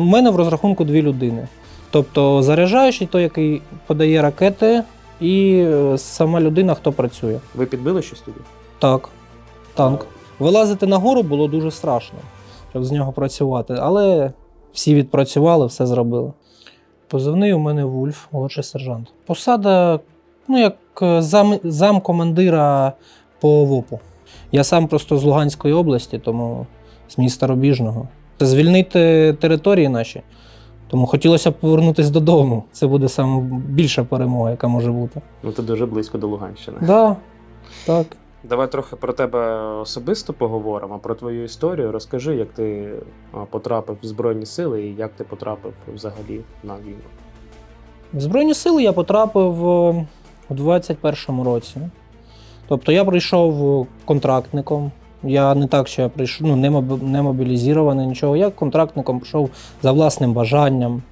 У мене в розрахунку дві людини. Тобто заряджаючий, той, який подає ракети, і е, сама людина, хто працює. Ви підбили щось тоді? Так, танк. Вилазити на гору було дуже страшно, щоб з нього працювати. Але всі відпрацювали, все зробили. Позивний у мене Вульф, молодший сержант. Посада, ну, як е, зам, замкомандира по ВОПу. Я сам просто з Луганської області, тому з міста Рубіжного. Звільнити території наші. Тому хотілося б повернутися додому. Це буде саме більша перемога, яка може бути. Ну ти дуже близько до Луганщини. Да, так. Давай трохи про тебе особисто поговоримо, про твою історію. Розкажи, як ти потрапив в Збройні Сили і як ти потрапив взагалі на війну. В Збройні сили я потрапив е, у 21-му році. Тобто я прийшов контрактником. Я не так, що я прийшов, ну, не, моб- не мобілізований, нічого. Я контрактником прийшов за власним бажанням.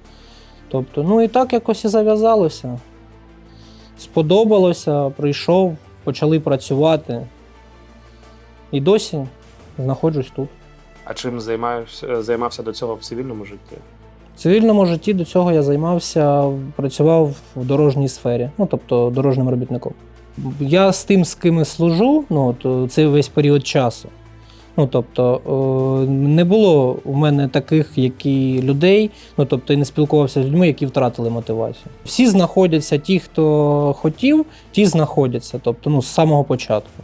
Тобто, ну і так якось і зав'язалося. Сподобалося, прийшов, почали працювати. І досі знаходжусь тут. А чим займаєшся, займався до цього в цивільному житті? В цивільному житті до цього я займався, працював в дорожній сфері, ну тобто дорожнім робітником. Я з тим, з ким служу, ну от, це весь період часу. Ну тобто е, не було у мене таких, які людей, ну тобто я не спілкувався з людьми, які втратили мотивацію. Всі знаходяться, ті, хто хотів, ті знаходяться, тобто ну, з самого початку.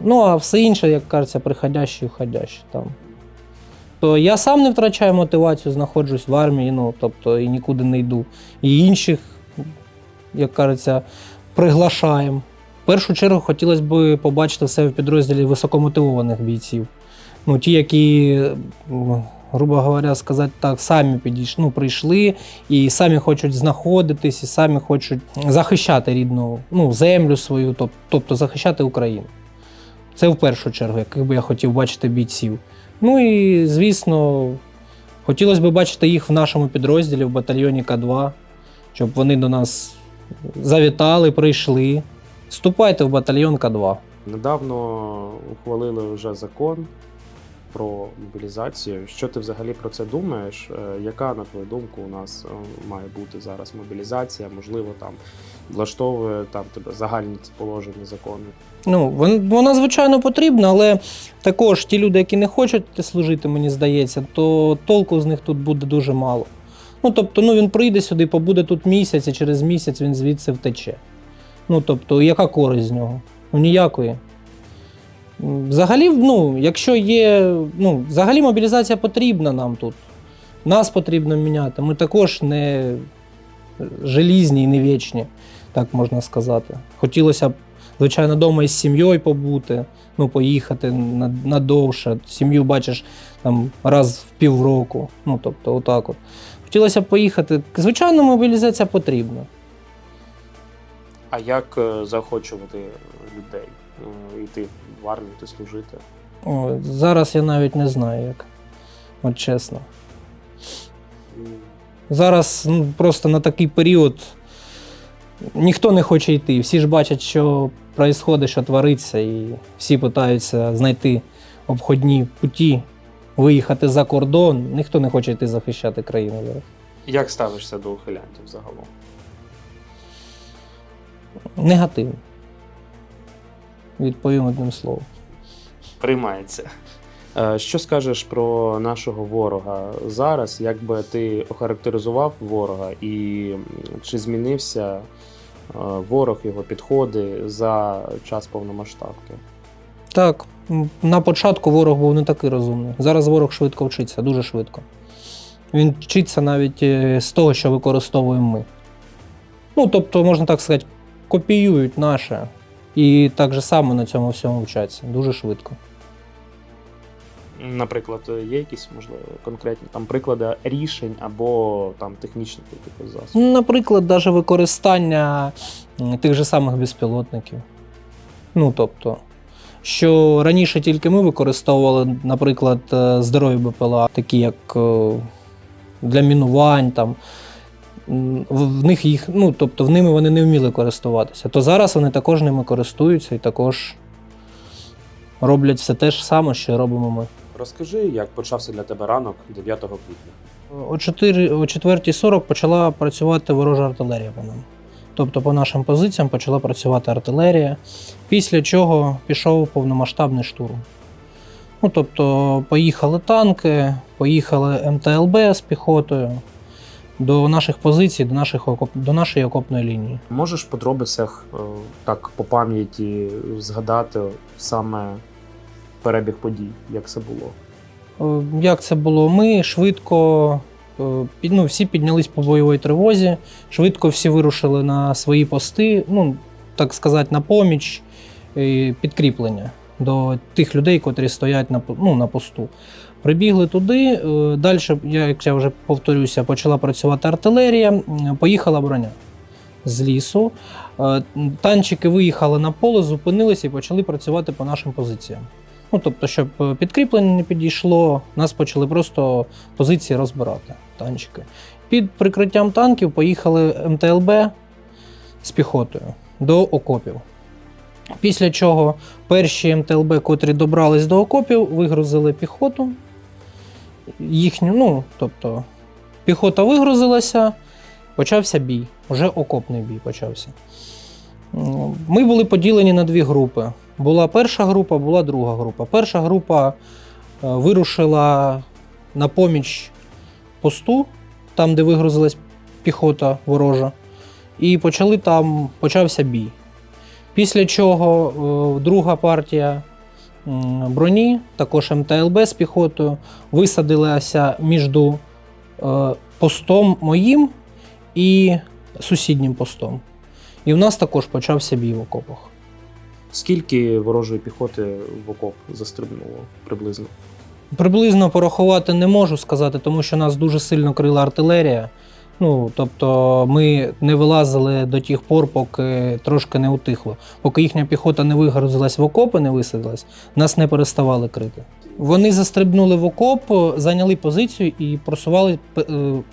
Ну, а все інше, як кажеться, приходящі і входящі там. То я сам не втрачаю мотивацію, знаходжусь в армії, ну тобто і нікуди не йду. І інших, як кажеться, приглашаємо. В першу чергу хотілося б побачити все в підрозділі високомотивованих бійців. Ну, ті, які, грубо говоря, сказати так, самі підійшли, ну, прийшли і самі хочуть знаходитись, і самі хочуть захищати рідну ну, землю свою, тобто захищати Україну. Це в першу чергу, яких би я хотів бачити бійців. Ну і, звісно, хотілося б бачити їх в нашому підрозділі в батальйоні К2, щоб вони до нас завітали, прийшли. Вступайте в батальйон К2. Недавно ухвалили вже закон про мобілізацію. Що ти взагалі про це думаєш? Е, Яка, на твою думку, у нас е, має бути зараз мобілізація? Можливо, там влаштовує там тебе загальні ці положення закони? Ну, вона, звичайно, потрібна, але також ті люди, які не хочуть служити, мені здається, то толку з них тут буде дуже мало. Ну, тобто, ну, він прийде сюди, побуде тут місяць, і через місяць він звідси втече. Ну, тобто, яка користь з нього? Ну, ніякої. Взагалі, ну, якщо є. Ну, взагалі мобілізація потрібна нам тут. Нас потрібно міняти. Ми також не желізні і не вічні, так можна сказати. Хотілося б звичайно, вдома із сім'єю побути, ну, поїхати надовше. Сім'ю бачиш там раз в півроку. Ну, тобто, отак от. Хотілося б поїхати. Звичайно, мобілізація потрібна. А як е, заохочувати людей е, йти в армію, йти служити? О, зараз я навіть не знаю, як. От чесно. Зараз ну, просто на такий період ніхто не хоче йти. Всі ж бачать, що відбувається, що твориться, і всі питаються знайти обходні путі, виїхати за кордон. Ніхто не хоче йти захищати країну зараз. Як ставишся до ухилянтів загалом? Негативно. Відповім одним словом. Приймається. Е, Що скажеш про нашого ворога зараз? Як би ти охарактеризував ворога, і чи змінився е, ворог, його підходи за час повномасштабки? Так, на початку ворог був не такий розумний. Зараз ворог швидко вчиться, дуже швидко. Він вчиться навіть е, з того, що використовуємо ми. Ну, тобто, можна так сказати, копіюють наше. І так же само на цьому всьому вчаться. Дуже швидко. Наприклад, є якісь можливо конкретні там приклади рішень або там технічних якихось засобів? Ну, Наприклад, навіть використання тих же самих безпілотників. Ну, тобто, що раніше тільки ми використовували, наприклад, е, здорові БПЛА, такі як е, для мінувань, там, в них їх, ну, тобто, в ними вони не вміли користуватися. То зараз вони також ними користуються і також роблять все те ж саме, що робимо ми. Розкажи, як почався для тебе ранок 9 квітня. О 4, о 4.40 почала працювати ворожа артилерія по нам. Тобто по нашим позиціям почала працювати артилерія, після чого пішов повномасштабний штурм. Ну, тобто, поїхали танки, поїхали МТЛБ з піхотою до наших позицій, до, наших окоп, до нашої окопної лінії. Можеш в подробицях е, так по пам'яті згадати саме перебіг подій, як це було? Е, Як це було? Ми швидко е, ну, всі піднялись по бойовій тривозі, швидко всі вирушили на свої пости, ну, так сказати, на поміч і підкріплення до тих людей, котрі стоять на, ну, на посту. Прибігли туди. Далі, як я вже повторюся, почала працювати артилерія, поїхала броня з лісу. Е, Танчики виїхали на поле, зупинилися і почали працювати по нашим позиціям. Ну, тобто, щоб е, підкріплення не підійшло, нас почали просто позиції розбирати танчики. Під прикриттям танків поїхали МТЛБ з піхотою до окопів. Після чого перші МТЛБ, котрі добрались до окопів, вигрузили піхоту. Їхню, ну, тобто, піхота вигрузилася, почався бій. Уже окопний бій почався. Ми були поділені на дві групи. Була перша група, була друга група. Перша група е, вирушила на поміч посту, там, де вигрузилась піхота ворожа, і почали там, почався бій. Після чого е, друга партія броні, також МТЛБ з піхотою, висадилася між е, постом моїм і сусіднім постом. І в нас також почався бій в окопах. Скільки ворожої піхоти в окоп застрибнуло приблизно? Приблизно порахувати не можу сказати, тому що нас дуже сильно крила артилерія. Ну, тобто ми не вилазили до тих пор, поки трошки не утихло. Поки їхня піхота не вигрузилась в окопи, не висадилась, нас не переставали крити. Вони застрибнули в окоп, зайняли позицію і просували, е,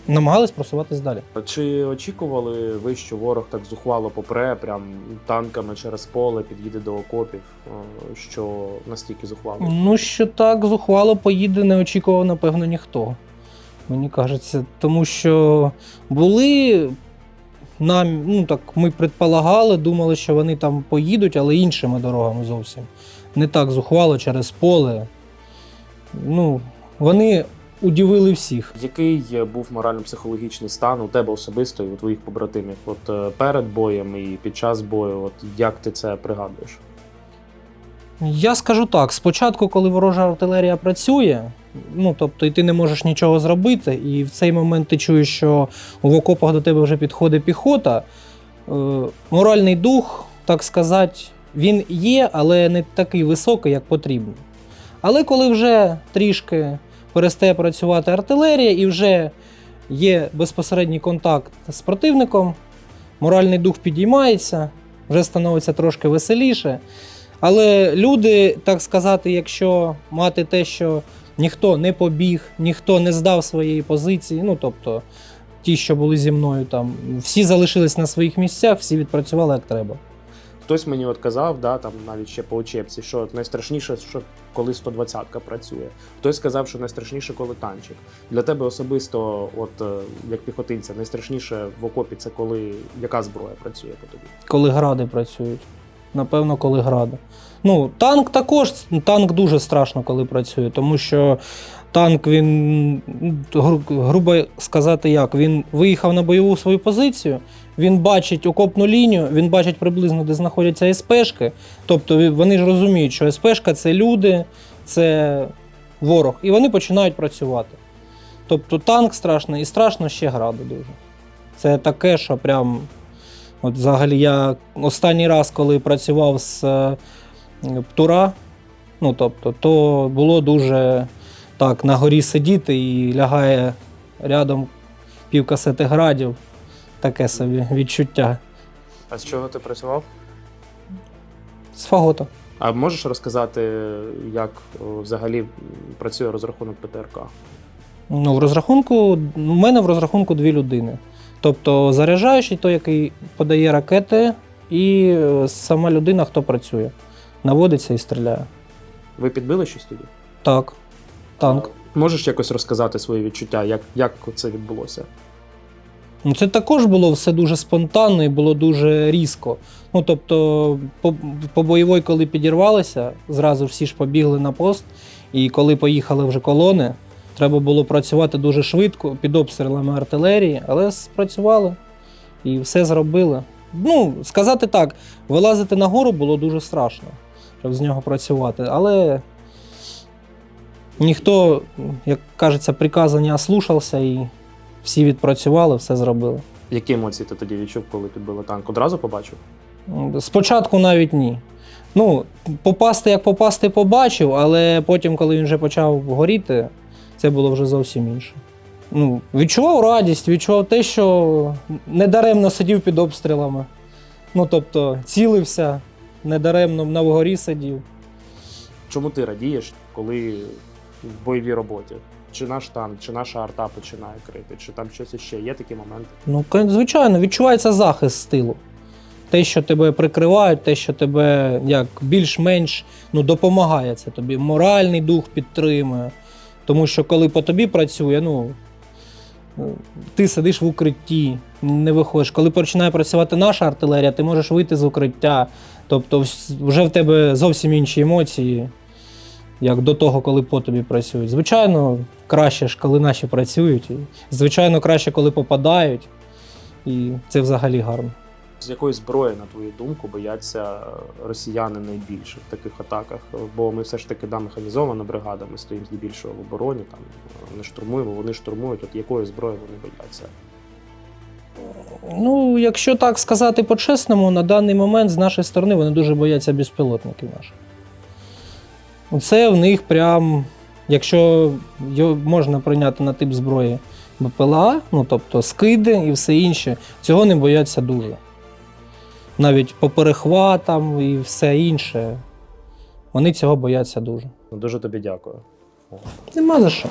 намагались просуватись далі. Чи очікували ви, що ворог так зухвало попре, прям танками через поле під'їде до окопів, е, що настільки зухвало? Ну, що так зухвало поїде, не очікував, напевно, ніхто. Мені кажеться, тому що були нам, ну так, ми предполагали, думали, що вони там поїдуть, але іншими дорогами зовсім. Не так зухвало через поле. Ну, вони удивили всіх. Який був морально-психологічний стан у тебе особисто і у твоїх побратимів? От е, перед боєм і під час бою, от як ти це пригадуєш? Я скажу так: спочатку, коли ворожа артилерія працює, ну тобто, і ти не можеш нічого зробити, і в цей момент ти чуєш, що в окопах до тебе вже підходить піхота. е, Моральний дух, так сказати, він є, але не такий високий, як потрібно. Але коли вже трішки перестає працювати артилерія і вже є безпосередній контакт з противником, моральний дух підіймається, вже становиться трошки веселіше. Але люди, так сказати, якщо мати те, що ніхто не побіг, ніхто не здав своєї позиції, ну тобто ті, що були зі мною там, всі залишились на своїх місцях, всі відпрацювали як треба. Хтось мені от казав, да, там навіть ще по учебці, що найстрашніше, що коли 120-ка працює. Хтось сказав, що найстрашніше, коли танчик. Для тебе особисто, от е, як піхотинця, найстрашніше в окопі це коли яка зброя працює по тобі? Коли гради працюють. Напевно, коли гради. Ну, танк також, танк дуже страшно, коли працює, тому що танк, він, гру- грубо сказати, як, він виїхав на бойову свою позицію, він бачить окопну лінію, він бачить приблизно, де знаходяться СПшки. Тобто вони ж розуміють, що СПшка це люди, це ворог, і вони починають працювати. Тобто танк страшний і страшно ще гради дуже. Це таке, що прям. От взагалі я останній раз, коли працював з е, Птура, ну тобто, то було дуже так, на горі сидіти і лягає рядом пів касети градів. Таке собі відчуття. А з чого ти працював? З фагота. А можеш розказати, як о, взагалі працює розрахунок ПТРК? Ну, в розрахунку, у мене в розрахунку дві людини. Тобто заряджаючий, той, який подає ракети, і е, сама людина, хто працює, наводиться і стріляє. Ви підбили щось тоді? Так. Танк. Можеш якось розказати свої відчуття, як, як це відбулося? Ну, це також було все дуже спонтанно і було дуже різко. Ну, тобто, по, по бойовій, коли підірвалися, зразу всі ж побігли на пост, і коли поїхали вже колони, треба було працювати дуже швидко під обстрілами артилерії, але спрацювали і все зробили. Ну, сказати так, вилазити на гору було дуже страшно, щоб з нього працювати. Але ніхто, як кажеться, приказу не ослушався і всі відпрацювали, все зробили. Які емоції ти тоді відчув, коли підбили танк? Одразу побачив? Спочатку навіть ні. Ну, попасти як попасти, побачив, але потім, коли він вже почав горіти, це було вже зовсім інше. Ну, відчував радість, відчував те, що недаремно сидів під обстрілами. Ну, тобто, цілився, недаремно на вгорі сидів. Чому ти радієш, коли в бойовій роботі? Чи наш танк, чи наша арта починає крити, чи там щось іще? Є такі моменти? Ну, звичайно, відчувається захист з тилу. Те, що тебе прикривають, те, що тебе як більш-менш ну, допомагає це тобі. Моральний дух підтримує. Тому що коли по тобі працює, ну ти сидиш в укритті, не виходиш. Коли починає працювати наша артилерія, ти можеш вийти з укриття. Тобто вже в тебе зовсім інші емоції, як до того, коли по тобі працюють. Звичайно, краще ж, коли наші працюють. І, звичайно, краще, коли попадають. І це взагалі гарно. З якої зброї, на твою думку, бояться росіяни найбільше в таких атаках? Бо ми все ж таки да, механізована бригада, ми стоїмо здебільшого в обороні, там не штурмуємо, вони штурмують. От якої зброї вони бояться? Ну, якщо так сказати по-чесному, на даний момент з нашої сторони вони дуже бояться безпілотників наших. Це в них прям, якщо його можна прийняти на тип зброї БПЛА, ну тобто скиди і все інше, цього не бояться дуже. Навіть по перехватам і все інше. Вони цього бояться дуже. Ну, Дуже тобі дякую. Нема за що.